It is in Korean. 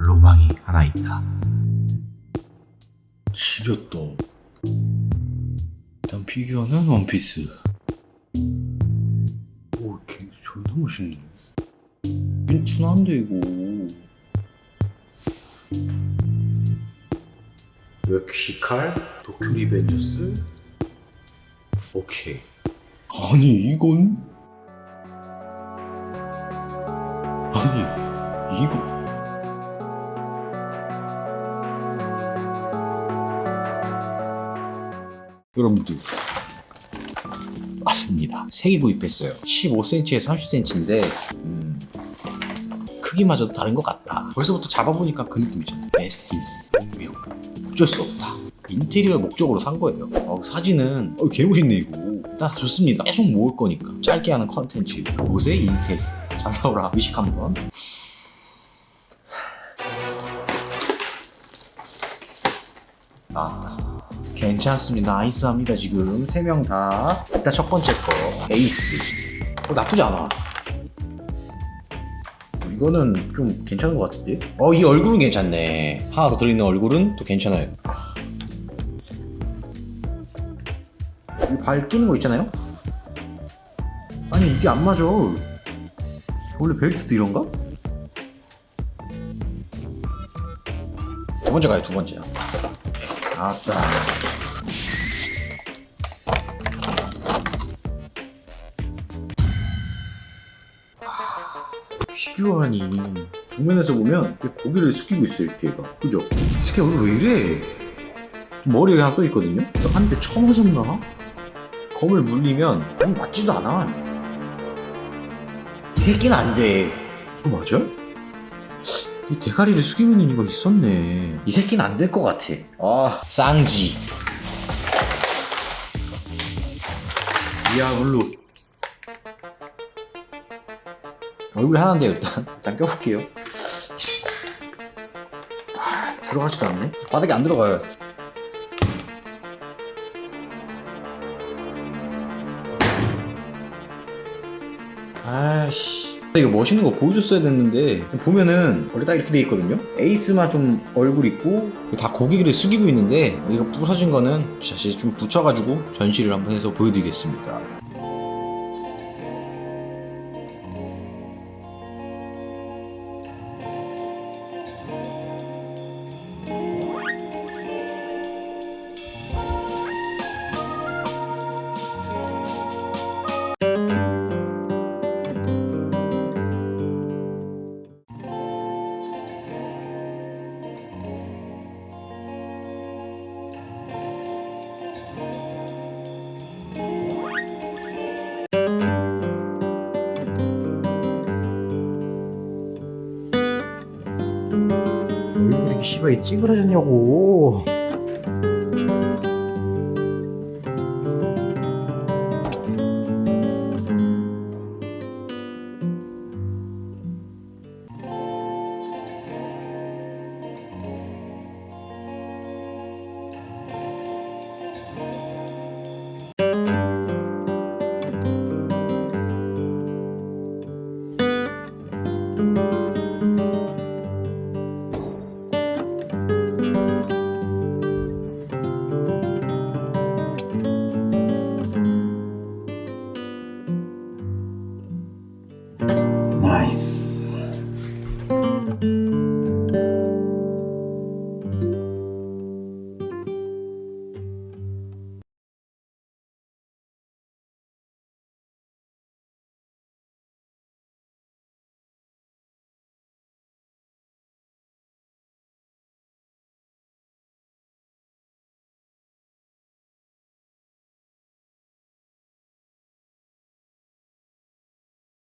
로망이 하나 있다. 지렸다. 일단 피규어는 원피스. 오, 걔 존나 멋있네. 괜찮은데 이거. 웨키칼, 도쿄 리벤져스. 오케이. 아니 이건? 아니 이거. 여러분들 맞습니다. 세개 구입했어요. 15cm에서 30cm인데 음, 크기마저도 다른 것 같다. 벌써부터 잡아보니까 그 느낌이잖아요. 데스티니, 운명. 어쩔 수 없다. 인테리어 목적으로 산 거예요. 어, 사진은 어, 개멋있네 이거. 나 좋습니다. 계속 모을 거니까. 짧게 하는 컨텐츠. 옷에 인테리어. 잘 나오라. 의식 한번. 나왔다. 괜찮습니다. 나이스합니다. 지금 세 명 다. 일단 첫 번째 거 에이스. 어, 나쁘지 않아. 어, 이거는 좀 괜찮은 것 같은데? 어, 이 얼굴은 괜찮네. 하나 더 들어있는 얼굴은 또 괜찮아요. 이 발 끼는 거 있잖아요? 아니 이게 안 맞아. 원래 벨트도 이런가? 두 번째 가요, 두 번째. 아따. 피규어라니 정면에서 보면 고개를 숙이고 있어요 얘가 그죠? 이 새끼 얼굴 왜 이래? 머리에 하나 또 있거든요? 한대 쳐맞았나? 검을 물리면 검 맞지도 않아 이 새끼는 안돼 어 맞아? 이 대가리를 숙이고 있는 이거 있었네 이 새끼는 안 될 것 같아 아 쌍지 디아블로 얼굴이 하나인데요 일단. 일단 껴볼게요. 아, 들어가지도 않네. 바닥에 안 들어가요. 아씨. 이거 멋있는 거 보여줬어야 됐는데 보면은 원래 딱 이렇게 돼 있거든요. 에이스만 좀 얼굴 있고 다 고개를 숙이고 있는데 이거 부서진 거는 다시 좀 붙여가지고 전시를 한번 해서 보여드리겠습니다 씨발 찌그러졌냐고